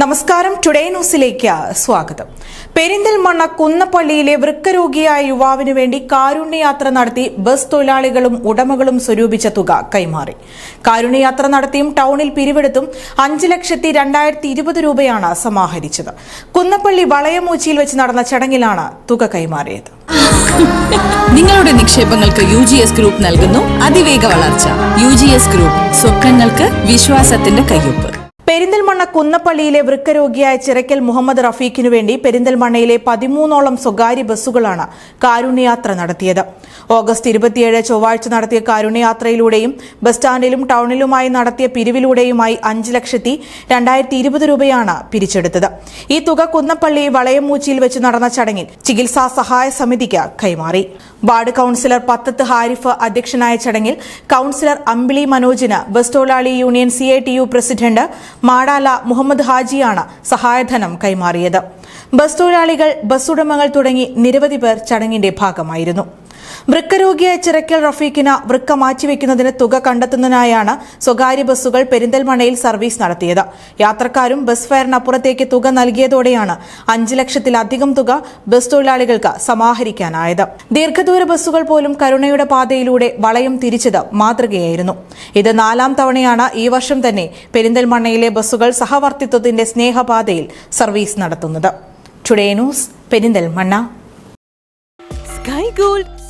നമസ്കാരം. ടുഡേ ന്യൂസിലേക്ക് സ്വാഗതം. പെരിന്തൽമണ്ണ കുന്നപ്പള്ളിയിലെ വൃക്കരോഗിയായ യുവാവിനു വേണ്ടി കാരുണ്യയാത്ര നടത്തി ബസ് തൊഴിലാളികളും ഉടമകളും സ്വരൂപിച്ച തുക കൈമാറി. കാരുണ്യയാത്ര നടത്തിയും ടൌണിൽ പിരിവെടുത്തും അഞ്ച് ലക്ഷത്തി രണ്ടായിരത്തി ഇരുപത് രൂപയാണ് സമാഹരിച്ചത്. കുന്നപ്പള്ളി വളയമൂച്ചിയിൽ വെച്ച് നടന്ന ചടങ്ങിലാണ് തുക കൈമാറിയത്. നിങ്ങളുടെ നിക്ഷേപങ്ങൾക്ക് യു ജി എസ് ഗ്രൂപ്പ് നൽകുന്നു. അതിവേഗ വളർച്ച. യു ജി എസ് ഗ്രൂപ്പ് സ്വപ്നങ്ങൾക്ക് വിശ്വാസത്തിന്റെ കയ്യൊപ്പ്. പെരിന്തൽമണ്ണ കുന്നപ്പള്ളിയിലെ വൃക്കരോഗിയായ ചിറക്കൽ മുഹമ്മദ് റഫീഖിനു വേണ്ടി പെരിന്തൽമണ്ണയിലെ പതിമൂന്നോളം സ്വകാര്യ ബസ്സുകളാണ് കാരുണ്യയാത്ര നടത്തിയത്. ഓഗസ്റ്റ് ഇരുപത്തിയേഴ് ചൊവ്വാഴ്ച നടത്തിയ കാരുണ്യയാത്രയിലൂടെയും ബസ് സ്റ്റാൻഡിലും ടൌണിലുമായി നടത്തിയ പിരിവിലൂടെയുമായി അഞ്ച് ലക്ഷത്തി രണ്ടായിരത്തി ഇരുപത് രൂപയാണ് പിരിച്ചെടുത്തത്. ഈ തുക കുന്നപ്പള്ളി വളയമൂച്ചിയിൽ വെച്ച് നടന്ന ചടങ്ങിൽ ചികിത്സാ സഹായ സമിതിക്ക് കൈമാറി. വാർഡ് കൌൺസിലർ പത്തത്ത് ഹാരിഫ് അധ്യക്ഷനായ ചടങ്ങിൽ കൌൺസിലർ അമ്പിളി മനോജിന് ബസ് തൊഴിലാളി union C president Madala Muhammad ഹാജിയാണ് സഹായധനം കൈമാറിയത്. ബസ് തൊഴിലാളികൾ ബസ് ഉടമകൾ തുടങ്ങി നിരവധി പേർ ചടങ്ങിന്റെ ഭാഗമായിരുന്നു. വൃക്കരോഗിയായ ചിറക്കൽ റഫീഖിന് വൃക്ക മാറ്റിവെക്കുന്നതിന് തുക കണ്ടെത്തുന്നതിനായാണ് സ്വകാര്യ ബസ്സുകൾ പെരിന്തൽമണയിൽ സർവീസ് നടത്തിയത്. യാത്രക്കാരും ബസ് ഫെയറിനപ്പുറത്തേക്ക് തുക നൽകിയതോടെയാണ് അഞ്ച് ലക്ഷത്തിലധികം തുക ബസ് തൊഴിലാളികൾക്ക് സമാഹരിക്കാനായത്. ദീർഘദൂര ബസ്സുകൾ പോലും കരുണയുടെ പാതയിലൂടെ വളയം തിരിച്ചത് മാതൃകയായിരുന്നു. ഇത് നാലാം തവണയാണ് ഈ വർഷം തന്നെ പെരിന്തൽമണ്ണയിലെ ബസ്സുകൾ സഹവർത്തിത്വത്തിന്റെ സ്നേഹപാതയിൽ സർവീസ് നടത്തുന്നത്. Today news Perinthalmanna. Sky Gold